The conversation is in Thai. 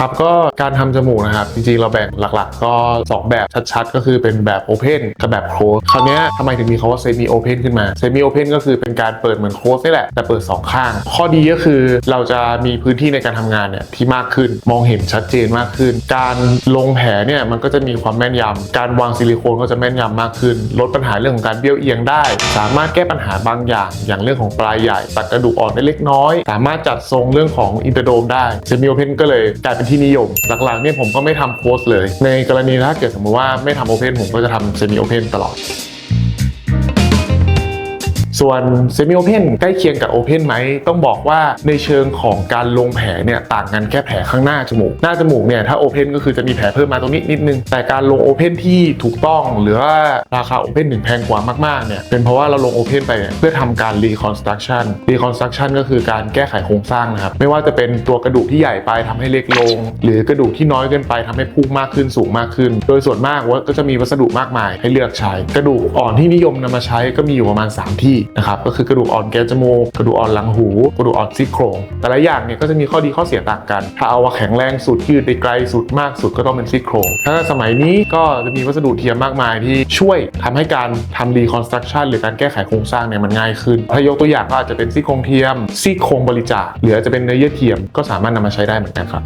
ครับก็การทำจมูกนะครับ จริงๆ เราแบ่งหลักๆ ก็ 2 แบบชัดๆ ก็คือเป็นแบบ Open กับแบบ Close คราวนี้ทำไมถึงมีคาว่า Semi Open ขึ้นมา Semi Open ก็คือเป็นการเปิดเหมือน Close นี่แหละ แต่เปิด 2 ข้าง ข้อดีก็คือเราจะมีพื้นที่ในการทำงานเนี่ยที่มากขึ้นมองเห็นชัดเจนมากขึ้น การลงแผลเนี่ยมันก็จะมีความแม่นยำการวางซิลิโคนก็จะแม่นยำมากขึ้น ลดปัญหาเรื่องของการเบี้ยวเอียงได้ สามารถแก้ปัญหาบางอย่าง อย่างเรื่องของปลายใหญ่ตัดกระดูกอ่อนได้เล็กน้อย สามารถจัดทรงเรื่องของอินเตอร์โดมได้เซมิโอเพนก็เลยกลายเป็นที่นิยม หลักๆเนี่ยผมก็ไม่ทำโค้ชเลย ในกรณีถ้าเกิดสมมติว่าไม่ทำโอเพนผมก็จะทำเซมิโอเพนตลอด ส่วนเซมิโอเพนใกล้เคียงกับโอเพนไหมต้องบอกว่าในเชิงของการลงแผลเนี่ยต่างกันแค่แผลข้างหน้าจมูก หน้าจมูกเนี่ยถ้าโอเพนก็คือจะมีแผลเพิ่มมาตรงนี้นิดนึง แต่การลงโอเพนที่ถูกต้องหรือว่าราคาโอเพนถึงแพงกว่ามากๆเนี่ยเป็นเพราะว่าเราลงโอเพนไปเพื่อทำการรีคอนสตรักชั่นรีคอนสตรักชั่นก็คือการแก้ไขโครงสร้างนะครับไม่ว่าจะเป็นตัวกระดูกที่ใหญ่ไปทำให้เล็กลง หรือกระดูกที่น้อยเกินไปทำให้พุ่งมากขึ้นสูงมากขึ้น โดยส่วนมากว่าก็จะมีวัสดุมากมายให้เลือกใช้ กระดูกอ่อนที่นิยมนำมาใช้ก็มีอยู่ประมาณ 3 ที่นะครับก็คือกระดูกอ่อนแก้จมูกกระดูกอ่อนหลังหู กระดูกอ่อนซี่โครงแต่ละอย่างเนี่ยก็จะมีข้อดีข้อเสียต่างกัน ถ้าเอาว่าแข็งแรงสุดยืดได้ไกลสุดมากสุดก็ต้องเป็นซี่โครงถ้าสมัยนี้ก็จะมีวัสดุเทียมมากมายที่ช่วยทำให้การทำรีคอนสตรักชั่นหรือการแก้ไขโครงสร้างเนี่ยมันง่ายขึ้นถ้ายกตัวอย่างก็อาจจะเป็นซี่โครงเทียมซี่โครงบริจาคหรืออาจจะเป็นเนื้อเยื่อเทียมก็สามารถนำมาใช้ได้เหมือนกันครับ